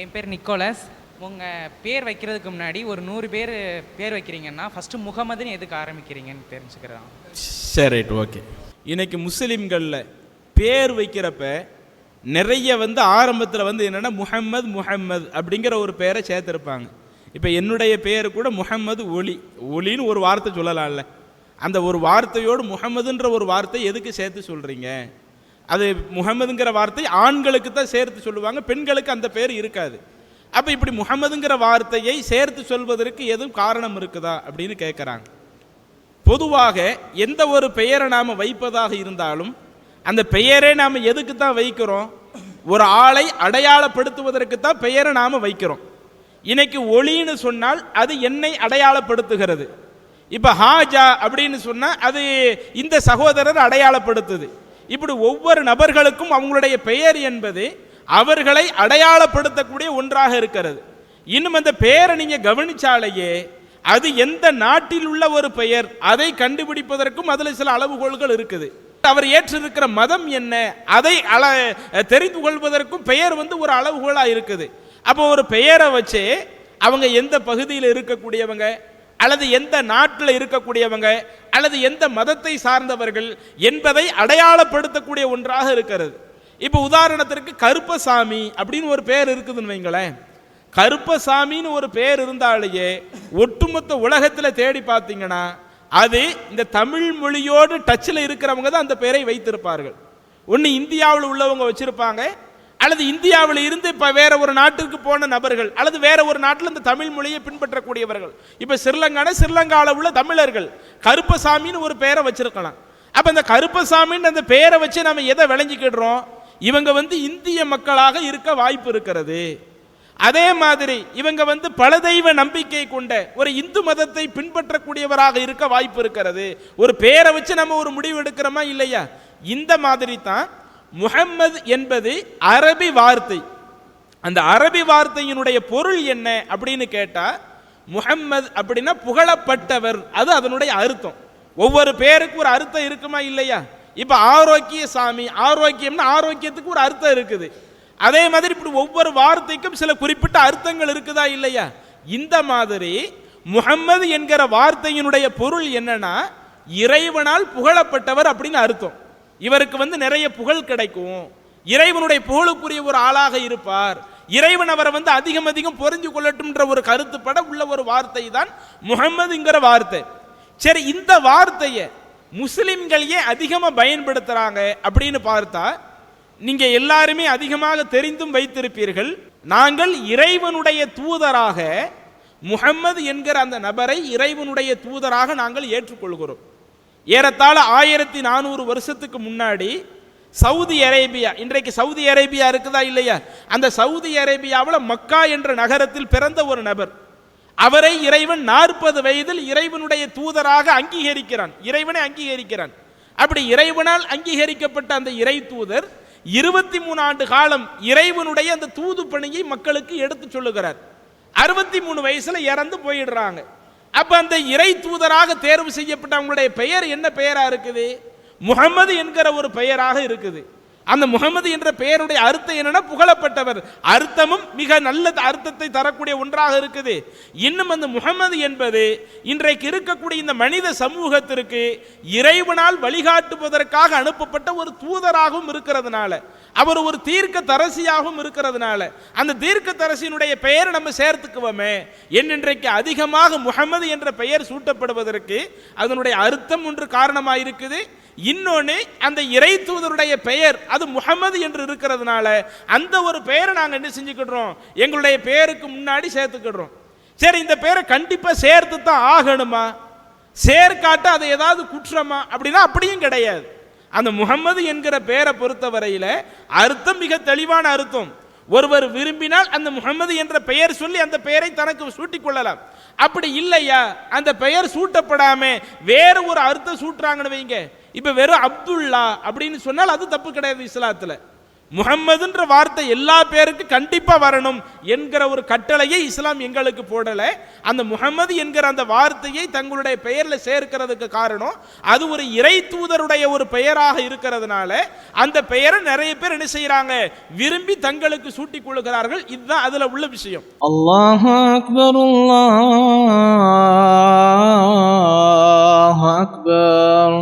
என் பேர் நிக்கோலஸ். உங்கள் பேர் வைக்கிறதுக்கு முன்னாடி ஒரு நூறு பேர் பேர் வைக்கிறீங்கன்னா ஃபஸ்ட்டு முகமதுன்னு எதுக்கு ஆரம்பிக்கிறீங்கன்னு தெரிஞ்சுக்கிறோம் சரி ரைட் ஓகே. இன்னைக்கு முஸ்லீம்களில் பேர் வைக்கிறப்ப நிறைய வந்து ஆரம்பத்தில் வந்து என்னென்னா முஹம்மது முஹம்மது அப்படிங்கிற ஒரு பேரை சேர்த்துருப்பாங்க. இப்போ என்னுடைய பேர் கூட முஹம்மது ஒலி ஒலின்னு ஒரு வார்த்தை சொல்லலாம்ல. அந்த ஒரு வார்த்தையோடு முகமதுன்ற ஒரு வார்த்தை எதுக்கு சேர்த்து சொல்கிறீங்க அது முகமதுங்கிற வார்த்தை ஆண்களுக்கு தான் சேர்த்து சொல்லுவாங்க பெண்களுக்கு அந்த பேர் இருக்காது. அப்போ இப்படி முகமதுங்கிற வார்த்தையை சேர்த்து சொல்வதற்கு எதுவும் காரணம் இருக்குதா அப்படின்னு கேட்குறாங்க பொதுவாக எந்த ஒரு பெயரை நாம் வைப்பதாக இருந்தாலும் அந்த பெயரே நாம் எதுக்கு தான் வைக்கிறோம்? ஒரு ஆளை அடையாளப்படுத்துவதற்கு தான் பெயரை நாம் வைக்கிறோம். இன்னைக்கு ஒளின்னு சொன்னால் அது என்னை அடையாளப்படுத்துகிறது. இப்போ ஹாஜா அப்படின்னு சொன்னால் அது இந்த சகோதரர் அடையாளப்படுத்துது. இப்படி ஒவ்வொரு நபர்களுக்கும் அவங்களுடைய பெயர் என்பது அவர்களை அடையாளப்படுத்தக்கூடிய ஒன்றாக இருக்கிறது. இன்னும் அந்த பெயரை நீங்கள் கவனிச்சாலேயே அது எந்த நாட்டில் உள்ள ஒரு பெயர் அதை கண்டுபிடிப்பதற்கும் அதில் சில அளவுகோல்கள் இருக்குது. அவர் ஏற்றிருக்கிற மதம் என்ன அதை அள தெரிந்து கொள்வதற்கும் பெயர் வந்து ஒரு அளவுகோலாக இருக்குது. அப்போ ஒரு பெயரை வச்சு அவங்க எந்த பகுதியில் இருக்கக்கூடியவங்க அல்லது எந்த நாட்டில் இருக்கக்கூடியவங்க அல்லது எந்த மதத்தை சார்ந்தவர்கள் என்பதை அடையாளப்படுத்தக்கூடிய ஒன்றாக இருக்கிறது. இப்போ உதாரணத்திற்கு கருப்பசாமி அப்படின்னு ஒரு பேர் இருக்குதுன்னு வைங்களேன். கருப்பசாமின்னு ஒரு பேர் இருந்தாலேயே ஒட்டுமொத்த உலகத்தில் தேடி பார்த்தீங்கன்னா அது இந்த தமிழ் மொழியோடு டச்சில் இருக்கிறவங்க தான் அந்த பேரை வைத்திருப்பார்கள். ஒன்று இந்தியாவில் உள்ளவங்க வச்சுருப்பாங்க அல்லது இந்தியாவில் இருந்து இப்போ வேற ஒரு நாட்டுக்கு போன நபர்கள் அல்லது வேற ஒரு நாட்டில் இந்த தமிழ் மொழியை பின்பற்றக்கூடியவர்கள். இப்போ ஸ்ரீலங்கான ஸ்ரீலங்காவில் உள்ள தமிழர்கள். கருப்பசாமின்னு ஒரு பேரை வச்சிருக்கலாம். அப்போ இந்த கருப்பசாமின்னு அந்த பேரை வச்சு நம்ம எதை விளைஞ்சிக்கிடுறோம் இவங்க வந்து இந்திய மக்களாக இருக்க வாய்ப்பு இருக்கிறது. அதே மாதிரி இவங்க வந்து பல தெய்வ நம்பிக்கை கொண்ட ஒரு இந்து மதத்தை பின்பற்றக்கூடியவராக இருக்க வாய்ப்பு இருக்கிறது. ஒரு பேரை வச்சு நம்ம ஒரு முடிவு எடுக்கிறோமா இல்லையா? இந்த மாதிரி தான் முஹம்மது என்பது அரபி வார்த்தை. அந்த அரபி வார்த்தையினுடைய பொருள் என்ன அப்படின்னு கேட்டால் முஹம்மது அப்படின்னா புகழப்பட்டவர். அது அதனுடைய அர்த்தம். ஒவ்வொரு பேருக்கு ஒரு அர்த்தம் இருக்குமா இல்லையா? இப்போ ஆரோக்கிய சாமி ஆரோக்கியம்னா ஆரோக்கியத்துக்கு ஒரு அர்த்தம் இருக்குது. அதே மாதிரி இப்படி ஒவ்வொரு வார்த்தைக்கும் சில குறிப்பிட்ட அர்த்தங்கள் இருக்குதா இல்லையா? இந்த மாதிரி முகம்மது என்கிற வார்த்தையினுடைய பொருள் என்னன்னா இறைவனால் புகழப்பட்டவர் அப்படின்னு அர்த்தம். இவருக்கு வந்து நிறைய புகழ் கிடைக்கும். இறைவனுடைய புகழுக்குரிய ஒரு ஆளாக இருப்பார். இறைவன் அவரை வந்து அதிகம் அதிகம் புரிஞ்சு கொள்ளட்டும்ன்ற ஒரு கருத்துப்பட உள்ள ஒரு வார்த்தை தான் முகம்மதுங்கிற வார்த்தை. சரி இந்த வார்த்தையை முஸ்லிம்கள் ஏன் அதிகமாக பயன்படுத்துகிறாங்க அப்படின்னு பார்த்தா நீங்கள் எல்லாருமே அதிகமாக தெரிந்தும் வைத்திருப்பீர்கள் நாங்கள் இறைவனுடைய தூதராக முகம்மது என்கிற அந்த நபரை இறைவனுடைய தூதராக நாங்கள் ஏற்றுக்கொள்கிறோம். ஏறத்தாழ ஆயிரத்தி நானூறு வருஷத்துக்கு முன்னாடி சவுதி அரேபியா இன்றைக்கு சவுதி அரேபியா இருக்குதா இல்லையா? அந்த சவுதி அரேபியாவில் மக்கா என்ற நகரத்தில் பிறந்த ஒரு நபர். அவரை இறைவன் நாற்பது வயதில் இறைவனுடைய தூதராக அங்கீகரிக்கிறான். இறைவனை அங்கீகரிக்கிறான். அப்படி இறைவனால் அங்கீகரிக்கப்பட்ட அந்த இறை தூதர் இருபத்தி மூணு ஆண்டு காலம் இறைவனுடைய அந்த தூது பணியை மக்களுக்கு எடுத்து சொல்லுகிறார். அறுபத்தி மூணு வயசுல இறந்து போயிடுறாங்க. அப்ப அந்த இறை தூதராக தேர்வு செய்யப்பட்ட அவங்களுடைய பெயர் என்ன பெயரா இருக்குது? முகமது என்கிற ஒரு பெயராக இருக்குது. அந்த முகமது என்ற பெயருடைய அர்த்தம் என்னன்னா புகழப்பட்டவர். அர்த்தமும் மிக நல்ல அர்த்தத்தை தரக்கூடிய ஒன்றாக இருக்குது. இன்னும் அந்த முகமது என்பது இன்றைக்கு இருக்கக்கூடிய இந்த மனித சமூகத்திற்கு இறைவனால் வழிகாட்டுவதற்காக அனுப்பப்பட்ட ஒரு தூதராகவும் இருக்கிறதுனால. அவர் ஒரு தீர்க்க தரசியாகவும் இருக்கிறதுனால அந்த தீர்க்க தரசியினுடைய பெயரை நம்ம சேர்த்துக்குவோமே. என்னென்றைக்கு அதிகமாக முகமது என்ற பெயர் சூட்டப்படுவதற்கு அதனுடைய அர்த்தம் ஒன்று காரணமாக இருக்குது இன்னொன்று அந்த இறை தூதருடைய பெயர் அது முகமது என்று இருக்கிறதுனால அந்த ஒரு பெயரை நாங்கள் என்ன செஞ்சுக்கிடுறோம்? எங்களுடைய பெயருக்கு முன்னாடி சேர்த்துக்கிடுறோம். சரி இந்த பெயரை கண்டிப்பாக சேர்த்து தான் ஆகணுமா? சேர்க்காட்ட அது ஏதாவது குற்றமா? அப்படின்னா அப்படியும் கிடையாது. அந்த முகம்மது என்கிற பெயரை பொறுத்தவரையில் அர்த்தம் மிக தெளிவான அர்த்தம். ஒருவர் விரும்பினால் அந்த முகமது என்ற பெயர் சொல்லி அந்த பெயரை தனக்கு சூட்டிக் கொள்ளலாம். அப்படி இல்லையா? அந்த பெயர் சூட்டப்படாம வேற ஒரு அர்த்தம் சூட்டுறாங்கன்னு வைங்க. இப்ப வெறும் அப்துல்லா அப்படின்னு சொன்னால் அது தப்பு கிடையாது இஸ்லாத்துல. முகம்மதுன்ற வார்த்தை எல்லா பேருக்கும் கண்டிப்பாக வரணும் என்கிற ஒரு கட்டளையை இஸ்லாம் எங்களுக்கு போடலை. அந்த முகம்மது என்கிற அந்த வார்த்தையை தங்களுடைய பெயரில் சேர்க்கிறதுக்கு காரணம் அது ஒரு இறை தூதருடைய ஒரு பெயராக இருக்கிறதுனால அந்த பெயரை நிறைய பேர் என்ன செய்கிறாங்க விரும்பி தங்களுக்கு சூட்டி கொள்கிறார்கள். இதுதான் அதில் உள்ள விஷயம். அல்லாஹ் அக்பர் அல்லாஹ் அக்பர்.